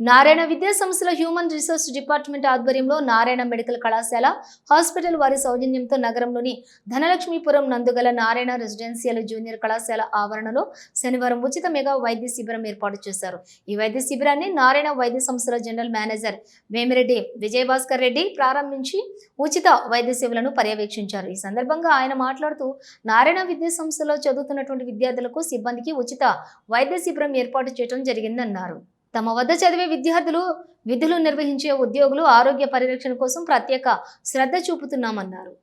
నారాయణ విద్యా సంస్థల human resource department ఆధ్వర్యంలో నారాయణ మెడికల్ కళాశాల హాస్పిటల్ వారి సౌజన్యంతో నగరంలోని ధనలక్ష్మీపురం నందుగల నారాయణ రెసిడెన్షియల్ జూనియర్ కళాశాల ఆవరణలో శనివారం ఉచిత మెగా వైద్య శిబిరం ఏర్పాటు చేశారు. ఈ వైద్య శిబిరాన్ని నారాయణ వైద్య సంస్థల జనరల్ మేనేజర్ వేమిరెడ్డి విజయభాస్కర్ రెడ్డి ప్రారంభించి ఉచిత వైద్య సేవలను పర్యవేక్షించారు. ఈ సందర్భంగా ఆయన మాట్లాడుతూ నారాయణ విద్యా సంస్థలో చదువుతున్నటువంటి విద్యార్థులకు సిబ్బందికి ఉచిత వైద్య శిబిరం ఏర్పాటు చేయడం జరిగిందన్నారు. తమ వద్ద చదివే విద్యార్థులు విధులు నిర్వహించే ఉద్యోగులు ఆరోగ్య పరిరక్షణ కోసం ప్రత్యేక శ్రద్ధ చూపుతున్నామన్నారు.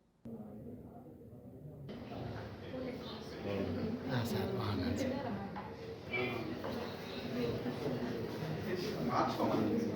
చెప్పండి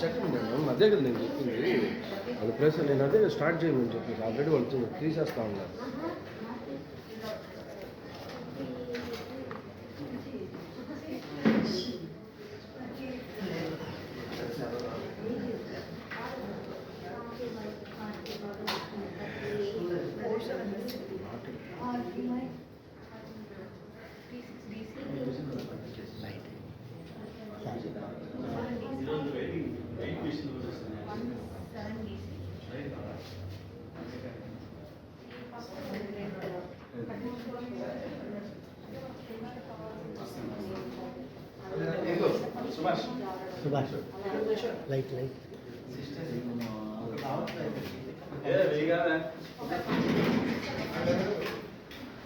చెప్పండి మేడం అదే కదా నేను చెప్పింది అది ప్లస్ నేను అదే స్టార్ట్ చేయమని చెప్పేసి ఆల్రెడీ వాళ్ళు తీసేస్తా ఉన్నారు Subhash light light A U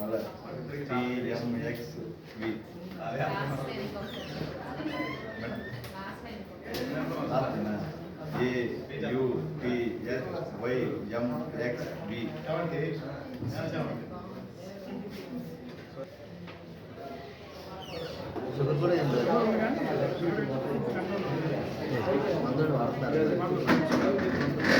Y M X B sugar కూడా ఏం లేదు మందులు వాడుతున్నారు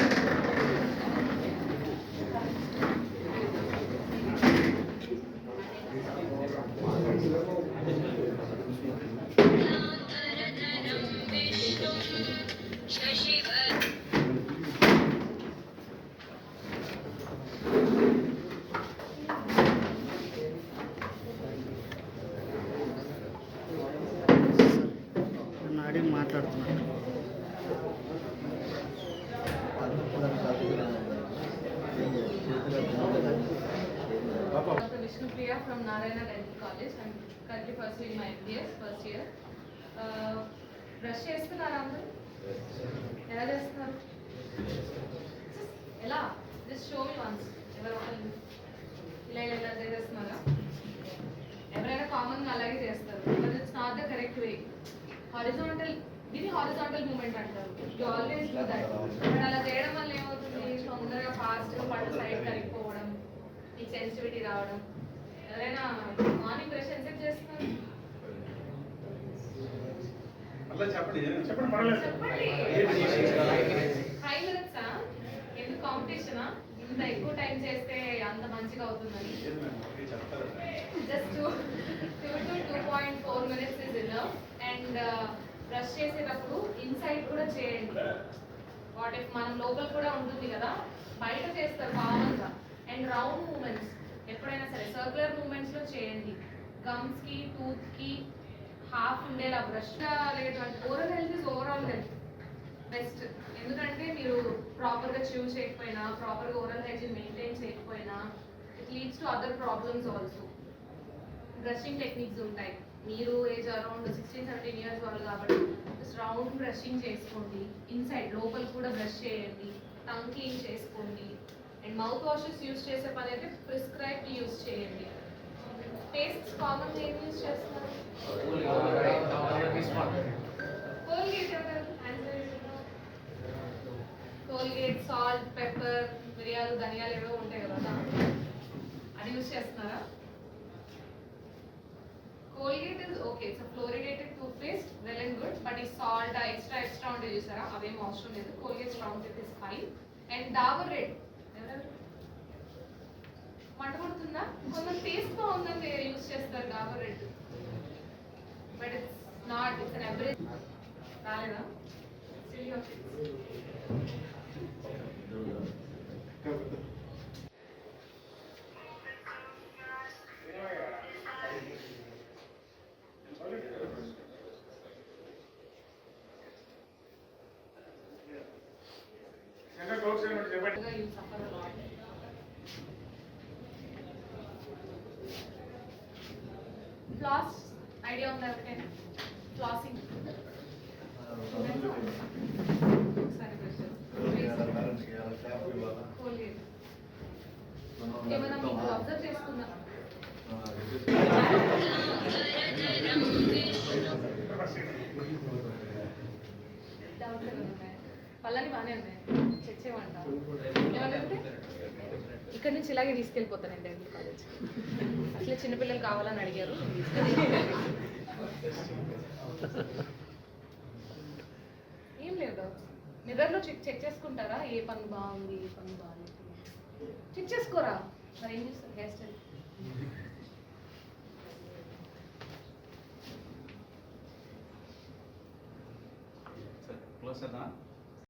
Vishnupriya from Narayana Dental College. I'm currently pursuing my MBS first year. Uh, brush చేస్తున్నారా అందరూ? ఎలా చేస్తున్నారు? ఎలా? జస్ట్ షో మీ వన్స్ ఎవరు ఇలా ఇలా ఇలా చేస్తున్నారా? ఎవరైనా కామన్గా అలాగే చేస్తారు. But it's not the correct way horizontal దీన్ని హారిజాంటల్ మూమెంట్ అంటారు. You always do that but అలా చేయడం వల్ల ఏమవుతుంది? తొందరగా ఫాస్ట్గా పళ్ళు సైడ్ కరిగిపోవడం మీకు సెన్సిటివిటీ రావడం. ఎవరైనా మార్నింగ్ బ్రష్ ఎంతసేపు చేస్తున్నారు చెప్పండి ఫైవ్ మినిట్సా ఎందుకు కాంపిటీషనా ఇంత ఎక్కువ టైం చేస్తే అంత మంచిగా అవుతుందని? Just two two to two point four minutes is enough and brush చేసేటప్పుడు ఇన్సైడ్ కూడా చేయండి. వాట్ ఇఫ్ మనం లోపల కూడా ఉంటుంది కదా? బయట చేస్తారు కామన్గా అండ్ రౌండ్ మూమెంట్స్ ఎప్పుడైనా సరే సర్క్యులర్ మూమెంట్స్లో చేయండి. గమ్స్కి టూత్కి హాఫ్ ఉండేలా brush లేటువంటి oral health is overall health best ఎందుకంటే మీరు ప్రాపర్గా చూస్ చేయకపోయినా ప్రాపర్గా ఓరల్ హైజీన్ మెయింటైన్ చేయకపోయినా it leads to other problems also brushing techniques ఉంటాయి. మీరు age around sixteen seventeen years వాళ్ళు కాబట్టి రౌండ్ బ్రషింగ్ చేసుకోండి. ఇన్సైడ్ లోపల కూడా బ్రష్ చేయండి. టంగ్ క్లీన్ చేసుకోండి. మౌత్ వాషెస్ యూస్ చేసే పని అయితే ప్రిస్క్రైబ్ యూస్ చేయండి పేస్ట్స్ కామన్ ఏం యూస్ చేస్తున్నారు కోల్గేట్ కోల్గేట్ సాల్ట్ పెప్పర్ మిరియాలు ధనియాలు ఏవో ఉంటాయి కదా. అది యూస్ చేస్తున్నారా? Colgate is okay it's fluoridated toothpaste well and good but ఈ సాల్ట్ ఎక్స్ట్రా ఎక్స్ట్రా ఉంటే చూసారా? అవేం అవసరం లేదు. Colgate strong with is fine and Dabur red మంట పడుతుందా కొంచెం టేస్ట్ బాగుందని యూస్ చేస్తారు Dabur red but it's not it's an average రాలేదా? ఫ్లాస్ ఐడియా ఉందా ఎవరికైనా? ఫ్లాసింగ్ ఒకసారి ఏమైనా మీకు అబ్జర్వ్ చేసుకున్నా డౌట్ ఉన్నాయి? పళ్ళని బాగానే ఉన్నాయి. చెక్ చేయమంట ఏమంటే ఇక్కడ నుంచి ఇలాగే తీసుకెళ్ళిపోతాను అండి అండి కాలేజ్ అసలు చిన్నపిల్లలు కావాలని అడిగారు. ఏం లేదు. మిర్రర్లో చెక్ చెక్ చేసుకుంటారా? ఏ పని బాగుంది ఏ పని బాగుంది చెక్ చేసుకోరా? మరి ఏం చేస్తారు? Hair style. క్లోజ్ చేద్దాం